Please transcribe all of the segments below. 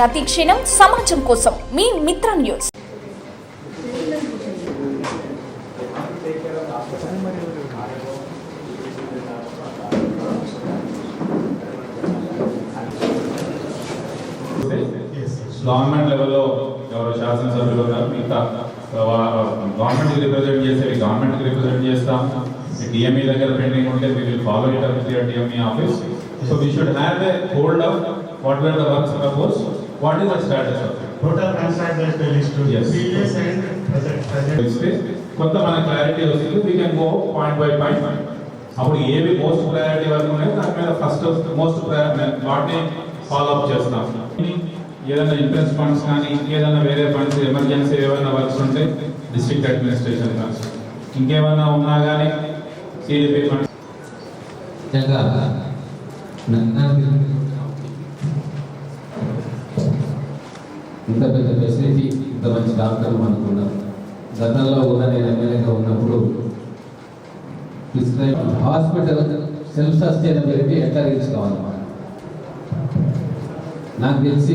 ప్రతి క్షణం సమాజం కోసం మీ మిత్ర న్యూస్. గవర్నమెంట్ లెవెల్లో ఎవరు శాసనసభ్యులు ఉన్నారు మిగతా గవర్నమెంట్కి రిప్రజెంట్ చేసేవి గవర్నమెంట్కి రిప్రజెంట్ చేస్తాం. డిఎంఈ దగ్గర పెండింగ్ ఉంటే we will follow it up DME office so we should have a hold up what where the works propose what is the status of Total consignment list to Yes. previous and present, present. కొంత మన clarity వస్తుంది. We can go point by point అప్పుడు ఏవి most priority వరకు ఉన్నాయో దాని మీద first most వాటిని ఫాలో అప్ చేస్తాం. ఏదైనా ఇంట్రెస్ట్ ఫండ్స్ కానీ ఏదైనా వేరే ఫండ్స్ ఎమర్జెన్సీ ఏమైనా వర్క్స్ ఉంటే డిస్ట్రిక్ట్ అడ్మినిస్ట్రేషన్ ఫండ్స్ ఇంకేమైనా ఉన్నా కానీ సిడిపి ఫండ్స్ ఇంత పెద్ద ఫెసిలిటీ ఇంత మంచి డాక్టర్ అనుకున్నాం గతంలో కూడా నేను ఎమ్మెల్యేగా ఉన్నప్పుడు ప్రిస్క్రైబ్ హాస్పిటల్ సెల్ఫ్ సస్టైనబిలిటీ ఎట్లా రీచ్ కావాలి నాకు తెలిసి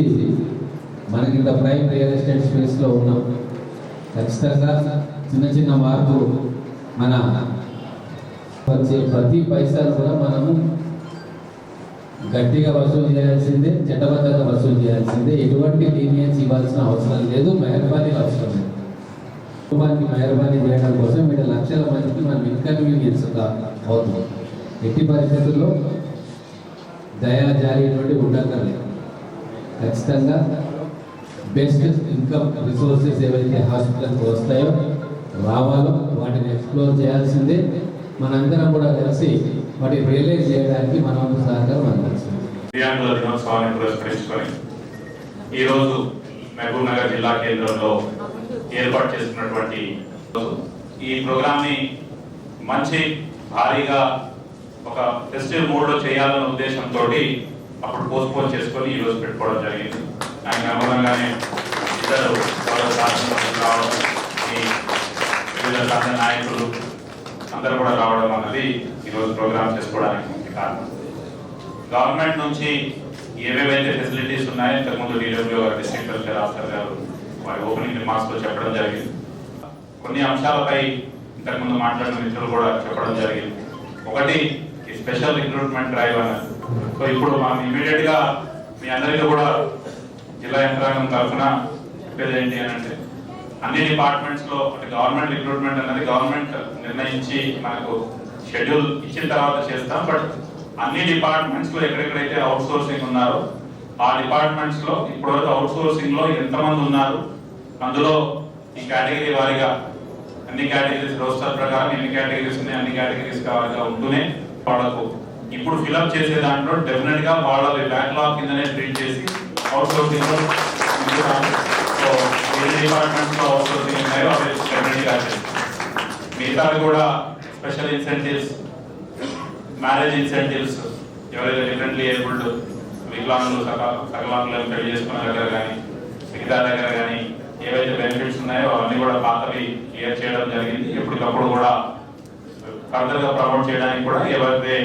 మనకి ఇంత ప్రైమ్ రియల్ ఎస్టేట్ స్పేస్లో ఉన్నాం. ఖచ్చితంగా చిన్న చిన్న మార్పు మన వచ్చే ప్రతి పైసలు కూడా మనము గట్టిగా వసూలు చేయాల్సిందే చట్టబద్ధంగా వసూలు చేయాల్సిందే. ఎటువంటి లీనియన్స్ ఇవ్వాల్సిన అవసరం లేదు మెహర్బానీలు అవసరం లేదు. కుటుంబానికి మెహర్బానీ చేయడం కోసం వీళ్ళ లక్షల మందికి మనం ఇన్కన్వీనియన్స్ అవుతుంది. ఎట్టి పరిస్థితుల్లో దయా జారీ నుండి ఉండక్కర్లేదు ఖచ్చితంగా బెస్ట్ ఇన్కమ్ రిసోర్సెస్ ఏవైతే హాస్పిటల్కి వస్తాయో రావాలో వాటిని ఎక్స్ప్లోర్ చేయాల్సిందే. మనందరం కూడా కలిసి వాటి రియలైజ్ చేయడానికి మన సహకారం అందించాలి. దివ్యాంగుల దినోత్సవాన్ని పురస్కరించుకొని ఈరోజు మహబూబ్ నగర్ జిల్లా కేంద్రంలో ఏర్పాటు చేస్తున్నటువంటి ఈ ప్రోగ్రామ్ని మంచి భారీగా ఒక ఫెస్టివల్ మూడ్లో చేయాలన్న ఉద్దేశంతో అప్పుడు పోస్ట్పోన్ చేసుకొని ఈ రోజు పెట్టుకోవడం జరిగింది. దానికి అనుగుణంగానే ఇద్దరు వాళ్ళ రావడం వివిధ సాధన నాయకులు అందరూ కూడా రావడం అన్నది ఈరోజు ప్రోగ్రామ్ చేసుకోవడానికి ముఖ్య కారణం. గవర్నమెంట్ నుంచి ఏవేవైతే ఫెసిలిటీస్ ఉన్నాయో ఇంతకుముందు డీడబ్ల్యూ గారు డిస్ట్రిక్ట్ కలెక్టర్ ఆఫీసర్ గారు వారి ఓపెనింగ్ రిమార్క్స్లో చెప్పడం జరిగింది. కొన్ని అంశాలపై ఇంతకుముందు మాట్లాడిన మిత్రులు కూడా చెప్పడం జరిగింది. ఒకటి ఈ స్పెషల్ రిక్రూట్మెంట్ డ్రైవ్ అన్నది. సో ఇప్పుడు మనం ఇమీడియట్గా మీ అందరికీ కూడా జిల్లా యంత్రాంగం తరఫున చెప్పేది ఏంటి అని అంటే అన్ని డిపార్ట్మెంట్స్లో అంటే గవర్నమెంట్ రిక్రూట్మెంట్ అనేది గవర్నమెంట్ నిర్ణయించి మనకు షెడ్యూల్ ఇచ్చిన తర్వాత చేస్తాం. బట్ అన్ని డిపార్ట్మెంట్స్లో ఎక్కడెక్కడైతే అవుట్ సోర్సింగ్ ఉన్నారో ఆ డిపార్ట్మెంట్స్లో ఇప్పటివరకు అవుట్ సోర్సింగ్లో ఎంతమంది ఉన్నారు? అందులో ఈ కేటగిరీ వారిగా అన్ని కేటగిరీస్ రోస్టర్ ప్రకారం ఎన్ని కేటగిరీస్ ఉన్నాయి అన్ని కేటగిరీస్ వారిగా ఉంటూనే వాళ్ళకు ఇప్పుడు ఫిలప్ చేసే దాంట్లో డెఫినెట్గా వాళ్ళ బ్యాక్లాగ్ కిందనే ట్రీట్ చేసి అవుట్ సోర్సింగ్లో సో ఏ డిపార్ట్మెంట్స్లో అవసరం ఉన్నాయో అవి డెఫినెట్గా కూడా స్పెషల్ ఇన్సెంటివ్స్ మ్యారేజ్ ఇన్సెంటివ్స్ ఎవరైతే డిఫరెంట్లీ ఏబుల్డ్ వికలాంగులు సక- సకలాంగులను పెళ్ళి చేసుకున్న దగ్గర కానీ మిగతా దగ్గర కానీ ఏవైతే బెనిఫిట్స్ ఉన్నాయో అవన్నీ కూడా పాతవి క్లియర్ చేయడం జరిగింది ఎప్పటికప్పుడు కూడా ఫర్దర్గా ప్రమోట్ చేయడానికి కూడా ఏవైతే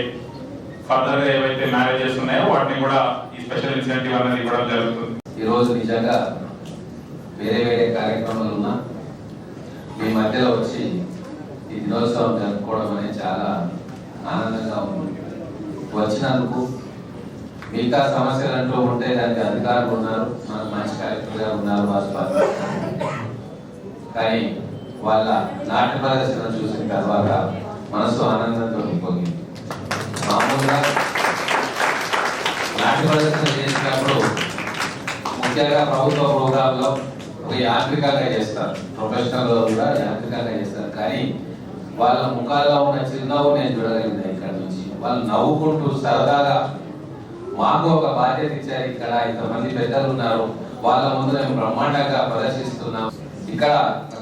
ఫర్దర్గా ఏవైతే మ్యారేజెస్ ఉన్నాయో వాటిని కూడా ఈ స్పెషల్ ఇన్సెంటివ్ అనేది ఇవ్వడం జరుగుతుంది ఈరోజు నిజంగా వేరే వేరే కార్యక్రమాలు ఉన్నా మీ మధ్యలో వచ్చి ఈ దినోత్సవం జరుపుకోవడం అనేది చాలా ఆనందంగా ఉంది. వచ్చినందుకు మిగతా సమస్యలు అంటూ ఉంటే దానికి అధికారులు ఉన్నారు మనకు మంచి కార్యక్రమంగా ఉన్నారు వాసు కానీ వాళ్ళ నాట్య ప్రదర్శన చూసిన తర్వాత మనసు ఆనందంతో నింపొంది. మామూలుగా నాట్య ప్రదర్శన చేసినప్పుడు ముఖ్యంగా ప్రభుత్వ ప్రోగ్రాంలో యాంత్రికంగా చేస్తారు. ప్రొఫెషనల్ కూడా యాంత్రికంగా చేస్తారు. కానీ వాళ్ళ ముఖాల్లో ఉన్న చిరునవ్వు నేను చూడగలిగిన ఇక్కడ నుంచి. వాళ్ళు నవ్వుకుంటూ సరదాగా మాకు ఒక బాధ్యత ఇచ్చారు ఇక్కడ ఇంతమంది పెద్దలు ఉన్నారు. వాళ్ళ ముందు మేము బ్రహ్మాండంగా ప్రదర్శిస్తున్నాం. ఇక్కడ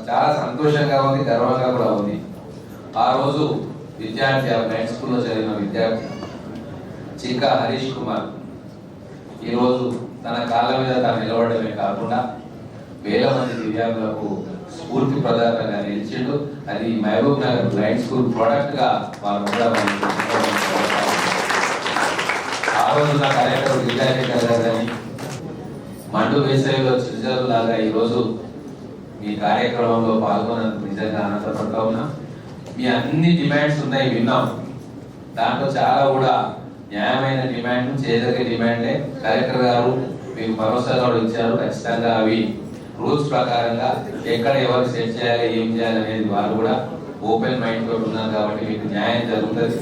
చాలా సంతోషంగా ఉంది గర్వంగా కూడా ఉంది. ఆ రోజు విద్యార్థి ఆ మెడ్ స్కూల్లో చదివిన విద్యార్థి చిక్కా హరీష్ కుమార్ ఈరోజు తన కాళ్ళ మీద తను నిలబడమే కాకుండా వేల మంది దివ్యాంగులకు స్ఫూర్తి ప్రదాతంగా నిలిచిండు. అది మహబూబ్ నగర్ బ్లైండ్ స్కూల్ ప్రొడక్ట్గా వాళ్ళు కూడా ఆ రోజు నా కార్యక్రమం విద్యాశేఖర్ కానీ మండు వేసవిలో చిరుజలు లాగా ఈరోజు మీ కార్యక్రమంలో పాల్గొన్నందుకు నిజంగా ఆనందపడతా ఉన్నా. మీ అన్ని డిమాండ్స్ ఉన్నాయి విన్నాం. దాంట్లో చాలా కూడా న్యాయమైన డిమాండ్ చేయదగ్గ డిమాండే కలెక్టర్ గారు మీకు భరోసా కూడా ఇచ్చారు. ఖచ్చితంగా అవి రూల్స్ ప్రకారంగా ఎక్కడ ఎవరు సెట్ చేయాలి ఏం చేయాలి అనేది వాళ్ళు కూడా ఓపెన్ మైండ్ తోటి ఉన్నారు కాబట్టి మీకు న్యాయం జరుగుతుంది.